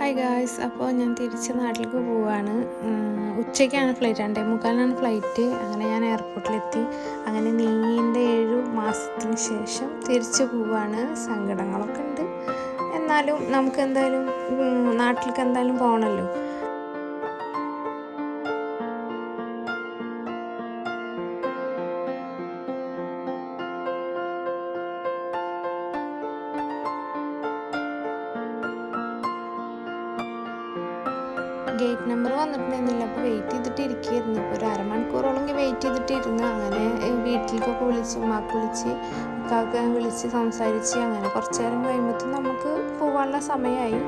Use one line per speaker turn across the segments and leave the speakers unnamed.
Hi guys അപ്പോൾ ഞാൻ തിരിച്ച് നാട്ടിലേക്ക് പോവാണ്. ഉച്ചയ്ക്കാണ് ഫ്ലൈറ്റ് രണ്ടേ മുക്കാലിനാണ് ഫ്ലൈറ്റ് അങ്ങനെ ഞാൻ എയർപോർട്ടിലെത്തി അങ്ങനെ നീണ്ട ഏഴ് മാസത്തിന് ശേഷം തിരിച്ചു പോവാണ്. സങ്കടങ്ങളൊക്കെ ഉണ്ട്. എന്നാലും നമുക്ക് എന്തായാലും നാട്ടിലേക്ക് എന്തായാലും പോകണമല്ലോ ഗേറ്റ് നമ്പർ വന്നിട്ടുണ്ടായിരുന്നില്ല. അപ്പോൾ വെയിറ്റ് ചെയ്തിട്ട് ഇരിക്കുകയായിരുന്നു. ഇപ്പോൾ ഒരു അരമണിക്കൂറോളം വെയിറ്റ് ചെയ്തിട്ട് ഇരുന്ന് അങ്ങനെ വീട്ടിലേക്കൊക്കെ വിളിച്ച് ഉമ്മാക്ക് വിളിച്ച് ഉക്കാക്ക് വിളിച്ച് സംസാരിച്ച് അങ്ങനെ കുറച്ച് നേരം കഴിയുമ്പോഴത്തേക്കും നമുക്ക് പോകാനുള്ള സമയമായി.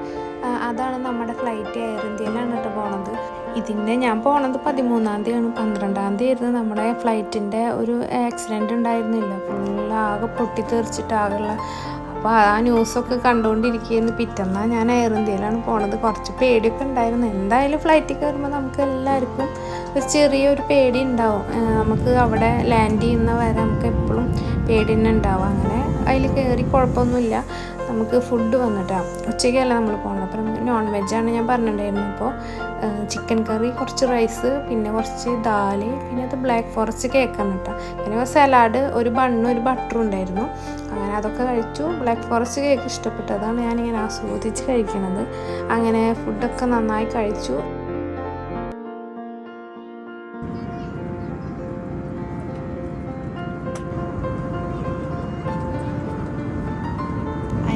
അതാണ് നമ്മുടെ ഫ്ലൈറ്റ് എയർ ഇന്ത്യയിലാണ് കേട്ടോ പോണത്. ഇതിന്റെ ഞാൻ പോണത് പതിമൂന്നാം തീയതിയാണ് പന്ത്രണ്ടാം തീയതി ആയിരുന്നു നമ്മുടെ ഫ്ലൈറ്റിന്റെ ഒരു ആക്സിഡന്റ് ഉണ്ടായിരുന്നില്ല. ഫുള്ള് ആകെ പൊട്ടിത്തെറിച്ചിട്ട് ആകെയുള്ള അപ്പോൾ ആ ന്യൂസൊക്കെ കണ്ടുകൊണ്ടിരിക്കുകയെന്ന് പിറ്റന്നാ ഞാൻ എയർ ഇന്ത്യയിലാണ് പോണത്. കുറച്ച് പേടിയൊക്കെ ഉണ്ടായിരുന്നു. എന്തായാലും ഫ്ലൈറ്റിൽ കയറുമ്പോൾ നമുക്ക് എല്ലാവർക്കും ഒരു ചെറിയൊരു പേടി ഉണ്ടാവും. നമുക്ക് അവിടെ ലാൻഡ് ചെയ്യുന്ന വരെ നമുക്ക് എപ്പോഴും പേടി തന്നെ ഉണ്ടാവും. അങ്ങനെ അതിൽ കയറി കുഴപ്പമൊന്നുമില്ല. നമുക്ക് ഫുഡ് വന്നിട്ടാണ് ഉച്ചയ്ക്കല്ല നമ്മൾ പോകുന്നത് അപ്പം നോൺ വെജാണ് ഞാൻ പറഞ്ഞിട്ടുണ്ടായിരുന്നു അപ്പോൾ ചിക്കൻ കറി കുറച്ച് റൈസ് പിന്നെ കുറച്ച് ദാൽ പിന്നെ അത് ബ്ലാക്ക് ഫോറസ്റ്റ് കേക്കാണ് കേട്ടോ. പിന്നെ സലാഡ് ഒരു ബണ്ണും ഒരു ബട്ടറും ഉണ്ടായിരുന്നു. അങ്ങനെ അതൊക്കെ കഴിച്ചു. ബ്ലാക്ക് ഫോറസ്റ്റ് കേക്ക് ഇഷ്ടപ്പെട്ടതാണ് ഞാനിങ്ങനെ ആസ്വദിച്ച് കഴിക്കണത്. അങ്ങനെ ഫുഡൊക്കെ നന്നായി കഴിച്ചു.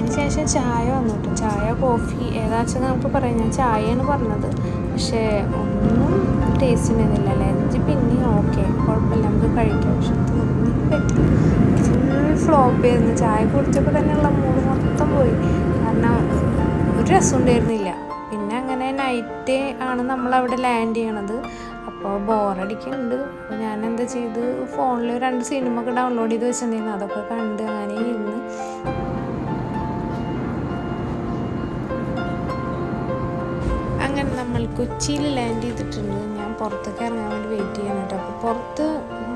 അതിനുശേഷം ചായ വന്നു കേട്ടോ ചായ കോഫി ഏതാച്ചാൽ നമുക്ക് പറയാം. ഞാൻ ചായയാണ് പറഞ്ഞത്. പക്ഷേ ഒന്നും ടേസ്റ്റ് ഉണ്ടായിരുന്നില്ല ലഞ്ച് പിന്നെ ഓക്കെ കുഴപ്പമില്ല. നമുക്ക് കഴിക്കാം. പക്ഷെ ഒന്നും പറ്റി. ഫുൾ ഫ്ലോപ്പ് ആയിരുന്നു. ചായ കുടിച്ചപ്പോൾ തന്നെയുള്ള മൂഡ് മൊത്തം പോയി. കാരണം ഒരു രസം ഉണ്ടായിരുന്നില്ല. പിന്നെ അങ്ങനെ നൈറ്റ് ആണ് നമ്മൾ അവിടെ ലാൻഡ് ചെയ്യണത്. അപ്പോൾ ബോറടിക്കുന്നുണ്ട് അപ്പോൾ ഞാൻ എന്താ ചെയ്ത്? ഫോണിൽ രണ്ട് സിനിമ ഒക്കെ ഡൗൺലോഡ് ചെയ്ത് വെച്ചിട്ടുണ്ടായിരുന്നു. അതൊക്കെ കണ്ട് അങ്ങനെ ഇരുന്ന്. നമ്മൾ കൊച്ചിയിൽ ലാൻഡ് ചെയ്തിട്ടുണ്ട്. ഞാൻ പുറത്തേക്ക് ഇറങ്ങാൻ വേണ്ടി വെയിറ്റ് ചെയ്യാൻ കേട്ടോ അപ്പോൾ പുറത്ത്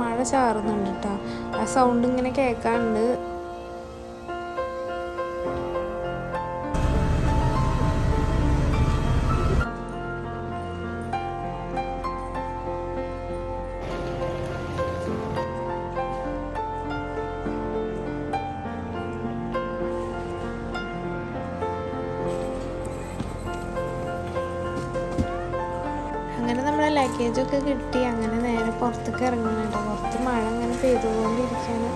മഴ ചാറുന്നുണ്ട് കേട്ടോ ആ സൗണ്ട് ഇങ്ങനെ കേൾക്കാനുണ്ട് ലഗേജൊക്കെ കിട്ടി. അങ്ങനെ നേരെ പുറത്തേക്ക് ഇറങ്ങുന്നുണ്ട്. പുറത്ത് മഴ അങ്ങനെ പെയ്തുകൊണ്ടിരിക്കുകയാണ്.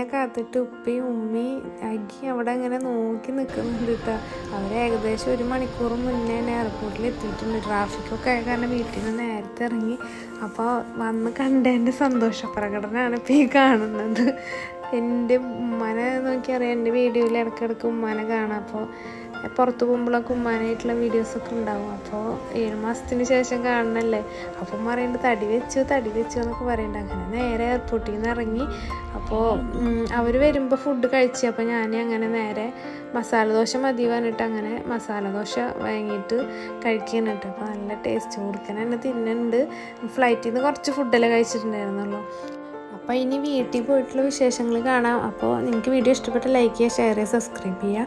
എന്നെ കാത്തിട്ട് ഉപ്പയും ഉമ്മയും അഗി അവിടെ അങ്ങനെ നോക്കി നിൽക്കുന്നുണ്ട് കേട്ടോ അവർ ഏകദേശം ഒരു മണിക്കൂർ മുന്നേ തന്നെ എയർപോർട്ടിൽ എത്തിയിട്ടുണ്ട്. ട്രാഫിക്കൊക്കെ ആയ കാരണം വീട്ടിൽ നിന്ന് നേരത്തെ ഇറങ്ങി. അപ്പോൾ വന്ന് കണ്ടതിന്റെ സന്തോഷ പ്രകടനമാണ് ഇപ്പോൾ ഈ കാണുന്നത്. എന്റെ ഉമ്മനെ നോക്കിയറിയാം എന്റെ വീഡിയോയിൽ ഇടയ്ക്കിടയ്ക്ക് ഉമ്മനെ കാണാം. അപ്പോൾ പുറത്ത് പോകുമ്പോഴൊക്കെ ഉമ്മാനായിട്ടുള്ള വീഡിയോസൊക്കെ ഉണ്ടാവും. അപ്പോൾ ഏഴ് മാസത്തിന് ശേഷം കാണണല്ലേ? അപ്പം പറയുന്നുണ്ട് തടി വെച്ചു തടി വെച്ചു എന്നൊക്കെ പറയുന്നുണ്ട് അങ്ങനെ നേരെ എയർപോർട്ടിൽ നിന്ന് ഇറങ്ങി. അപ്പോൾ അവർ വരുമ്പോൾ ഫുഡ് കഴിച്ചു. അപ്പോൾ ഞാൻ അങ്ങനെ നേരെ മസാല ദോശ മതി പറഞ്ഞിട്ട് അങ്ങനെ മസാല ദോശ വാങ്ങിയിട്ട് കഴിക്കുന്നുണ്ട് അപ്പോൾ നല്ല ടേസ്റ്റ് കൊടുക്കാൻ തന്നെ തിന്നുന്നുണ്ട് ഫ്ലൈറ്റിൽ നിന്ന് കുറച്ച് ഫുഡെല്ലാം കഴിച്ചിട്ടുണ്ടായിരുന്നുള്ളൂ. അപ്പോൾ ഇനി വീട്ടിൽ പോയിട്ടുള്ള വിശേഷങ്ങൾ കാണാം. അപ്പോൾ നിങ്ങൾക്ക് വീഡിയോ ഇഷ്ടപ്പെട്ട ലൈക്ക് ചെയ്യുക ഷെയർ ചെയ്യുക സബ്സ്ക്രൈബ് ചെയ്യുക.